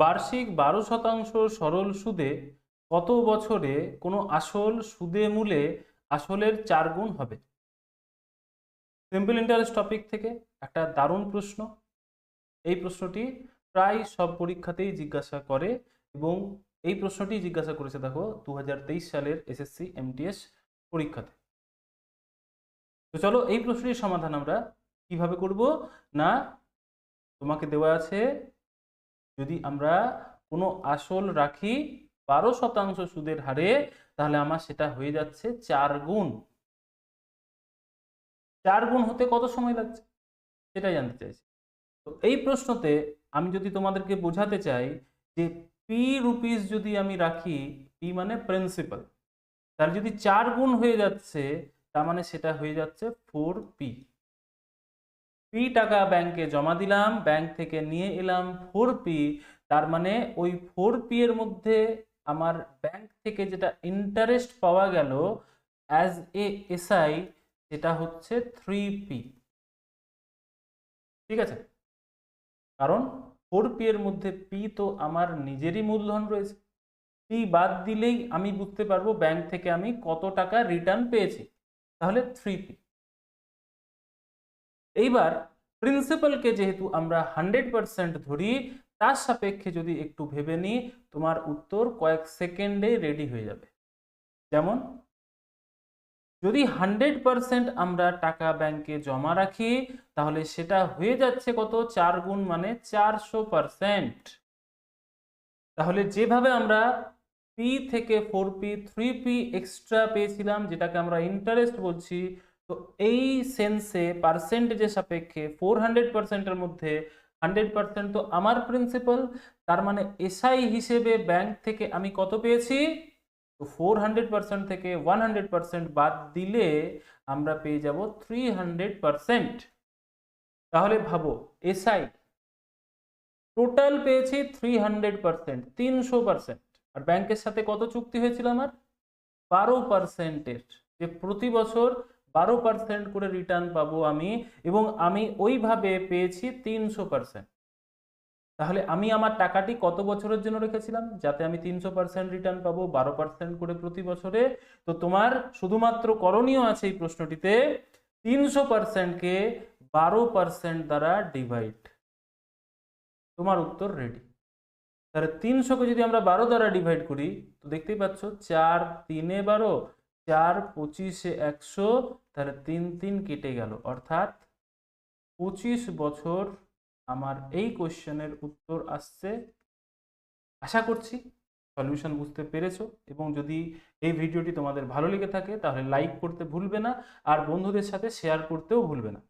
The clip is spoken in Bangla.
বার্ষিক বারো শতাংশ সরল সুদে কত বছরে কোনো আসল সুদে মূলে আসলের চার গুণ হবে? সিম্পল ইন্টারেস্ট টপিক থেকে একটা দারুণ প্রশ্ন। এই প্রশ্নটি প্রায় সব পরীক্ষাতেই জিজ্ঞাসা করে এবং এই প্রশ্নটি জিজ্ঞাসা করেছে, দেখো দু হাজার তেইশ সালের এসএসসি এমটিএস পরীক্ষাতে। তো চলো, এই প্রশ্নটির সমাধান আমরা কীভাবে করব? না, তোমাকে দেওয়া আছে যদি আমরা কোনো আসল রাখি বারো শতাংশ সুদের হারে, তাহলে আমার সেটা হয়ে যাচ্ছে চার গুণ। চার গুণ হতে কত সময় লাগছে? সেটাই জানতে চাইছি। তো এই প্রশ্নতে আমি যদি তোমাদেরকে বোঝাতে চাই যে পি রুপিস যদি আমি রাখি পি মানে প্রিন্সিপাল তাহলে যদি চার গুণ হয়ে যাচ্ছে, তার মানে সেটা হয়ে যাচ্ছে ফোর পি পি টাকা ব্যাংকে জমা দিলাম, ব্যাংক থেকে নিয়ে এলাম ফোর পি। তার মানে ওই ফোর পি এর মধ্যে আমার ব্যাংক থেকে যেটা ইন্টারেস্ট পাওয়া গেল অ্যাজ এ এসআই সেটা হচ্ছে থ্রি পি ঠিক আছে? কারণ ফোর পি এর মধ্যে পি তো আমার নিজেরই মূলধন রয়েছে। পি বাদ দিলেই আমি বুঝতে পারব ব্যাংক থেকে আমি কত টাকা রিটার্ন পেয়েছি। তাহলে থ্রি পি এইবার প্রিন্সিপালকে যেহেতু আমরা হান্ড্রেড পার্সেন্ট ধরি, তার সাপেক্ষে যদি একটু ভেবে নিই, তোমার উত্তর কয়েক সেকেন্ডে রেডি হয়ে যাবে। যেমন, যদি হান্ড্রেড পার্সেন্ট আমরা টাকা ব্যাংকে জমা রাখি, তাহলে সেটা হয়ে যাচ্ছে কত? চার গুণ মানে চারশো পার্সেন্ট তাহলে যেভাবে আমরা পি থেকে four P three P extra পেয়েছিলাম, যেটাকে আমরা ইন্টারেস্ট বলছি তো এই সেন্সে পার্সেন্টেজের সাপেক্ষে ফোর হান্ড্রেড পার্সেন্টের মধ্যে হান্ড্রেড পার্সেন্ট তো আমার প্রিন্সিপাল তার মানে এসআই হিসেবে ব্যাংক থেকে আমি কত পেয়েছি? তো ফোর হান্ড্রেড পার্সেন্ট থেকে ওয়ান হান্ড্রেড পার্সেন্ট বাদ দিলে আমরা পেয়ে যাব থ্রি হান্ড্রেড পার্সেন্ট তাহলে ভাবো এসআই টোটাল পেয়েছি থ্রি হান্ড্রেড পার্সেন্ট তিনশো পার্সেন্ট আর ব্যাংকের সাথে কত চুক্তি হয়েছিল আমার? বারো পার্সেন্টের যে প্রতি বছর বারো পার্সেন্ট করে রিটার্ন পাবো আমি এবং আমি ওইভাবে পেয়েছি তিনশো পার্সেন্ট তাহলে আমি আমার টাকাটি কত বছরের জন্য রেখেছিলাম? যাতে আমি তিনশো পার্সেন্ট রিটার্ন পাবো, বারো পার্সেন্ট করে প্রতি বছরে। তো তোমার শুধুমাত্র করণীয় আছে এই প্রশ্নটিতে, তিনশো পার্সেন্টকে বারো পার্সেন্ট দ্বারা ডিভাইড তোমার উত্তর রেডি তাহলে তিনশোকে যদি আমরা বারো দ্বারা ডিভাইড করি, তো দেখতেই পাচ্ছ, চার তিনে বারো চার পঁচিশে একশো, তাহলে তিন তিন কেটে গেল। অর্থাৎ পঁচিশ বছর আমার এই কোশ্চেনের উত্তর আসছে। আশা করছি সলিউশন বুঝতে পেরেছ এবং যদি এই ভিডিওটি তোমাদের ভালো লেগে থাকে তাহলে লাইক করতে ভুলবে না আর বন্ধুদের সাথে শেয়ার করতেও ভুলবে না।